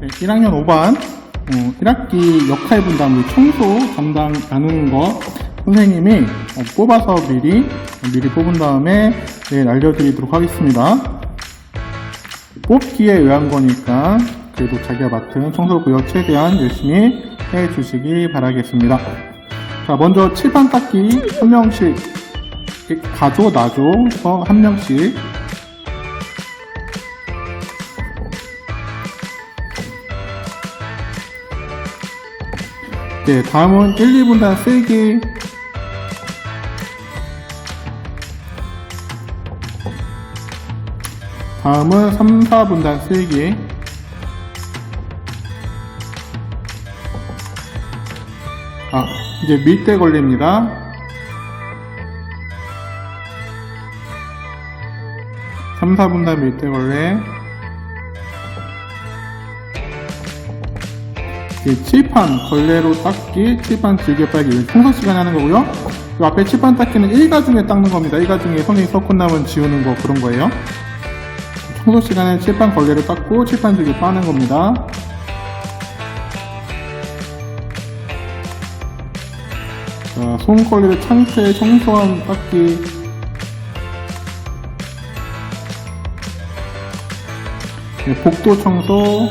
네, 1학년 5반 어, 1학기 역할 분담, 우리 청소 담당 나누는 거 선생님이 어, 뽑아서 미리 미리 뽑은 다음에 내일 알려드리도록 하겠습니다. 뽑기에 의한 거니까 그래도 자기가 맡은 청소구역 최대한 열심히 해주시기 바라겠습니다. 자, 먼저 칠판 닦기 한 명씩 나줘, 어, 한 명씩 네, 다음은 1, 2분단 쓸기. 다음은 3, 4분단 쓸기. 아, 이제 밀대 걸립니다. 삼, 4분단 밀대 걸레. 이 칠판 걸레로 닦기, 칠판 질게 빨기 청소 시간에 하는 거고요. 이 앞에 칠판 닦기는 일가 중에 닦는 겁니다. 일가 중에 손이 썩고 나면 지우는 거 그런 거예요. 청소 시간에 칠판 걸레로 닦고 칠판 질게 빠는 겁니다. 자, 손걸레로 창틀 청소함 닦기. 네, 복도 청소,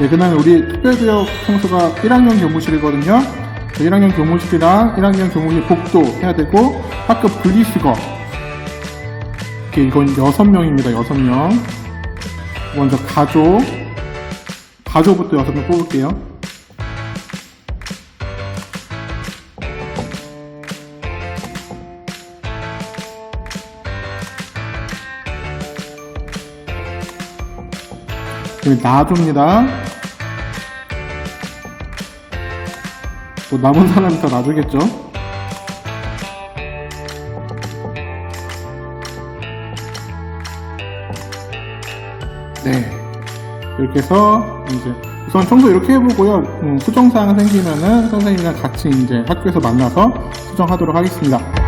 네, 그 다음에 우리 특별구역 청소가 1학년 교무실이거든요. 1학년 교무실이랑 1학년 교무실 복도 해야 되고, 학교 분리수거. 이건 6명입니다, 6명. 먼저 가족. 가족부터 6명 뽑을게요. 놔줍니다. 뭐 남은 사람이 다 놔주겠죠? 네. 이렇게 해서 이제 우선 청소 이렇게 해보고요. 음, 수정사항 생기면은 선생님이랑 같이 이제 학교에서 만나서 수정하도록 하겠습니다.